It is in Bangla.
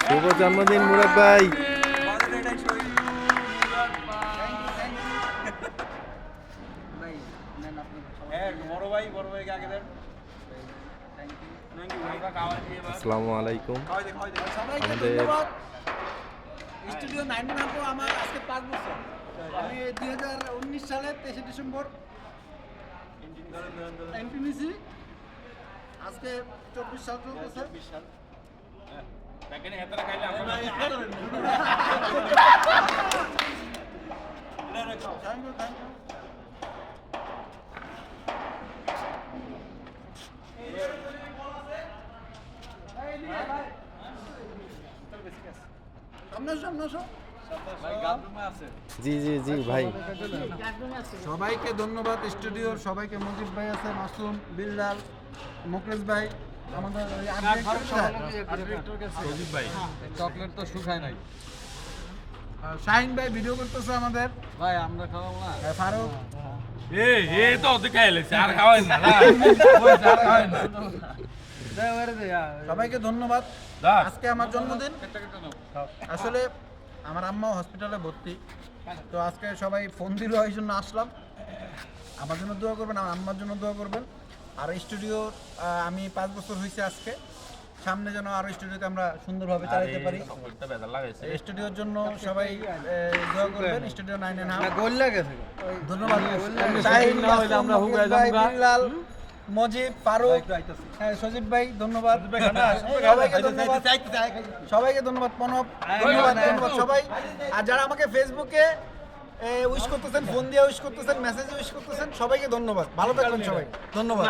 শুভ জন্মদিন মুরাদ ভাই। আসসালামু আলাইকুম। আমাদের- স্টুডিও আপু আমার আজকে পাঁচ বছর। আমি দুই হাজার উনিশ সালের তেইশে ডিসেম্বর নিয়েছি আজকে চব্বিশ সাল চলতেছে Thank you, thank you. সামনে আসো, সামনে আসো। জি জি জি ভাই। সবাইকে ধন্যবাদ স্টুডিওর সবাইকে মজিদ ভাই আছে মাসুম বিল্লাল মুকেশ ভাই আমাদের ওই art director কোথায়? চকলেট তো শুকায় নাই। শাহিন ভাই ভিডিও করতেছে আমাদের। ভাই আমরা খাওয়াবো না। ফারুক। এ এ তো দেখাই লেছে আর খাওয়াই না না। সবাইকে ধন্যবাদ। আজকে আমার জন্মদিন। আসলে আমার আম্মা হসপিটালে ভর্তি। তো আজকে সবাই ফোন দিল এই জন্য আসলাম। আমার জন্য দোয়া করবেন আমার আম্মার জন্য দোয়া করবেন। আর স্টুডিও আমি পাঁচ বছর হয়েছে আজকে। সামনে যেন আরও স্টুডিওতে আমরা সুন্দরভাবে চালাতে পারি। স্টুডিওর জন্য সবাই দোয়া করবেন স্টুডিও নাইনে নাম। গোল লাগেছে ধন্যবাদ। মজিব ফারুক হ্যাঁ সজীব ভাই ধন্যবাদ। সবাইকে ধন্যবাদ। সবাইকে ধন্যবাদ প্রণব। ধন্যবাদ ধন্যবাদ সবাই। আর যারা আমাকে ফেসবুকে উইশ করতেছেন ফোন দিয়ে উইশ করতেছেন মেসেজে উইশ করতেছেন সবাইকে ধন্যবাদ। ভালো থাকবেন সবাই। ধন্যবাদ।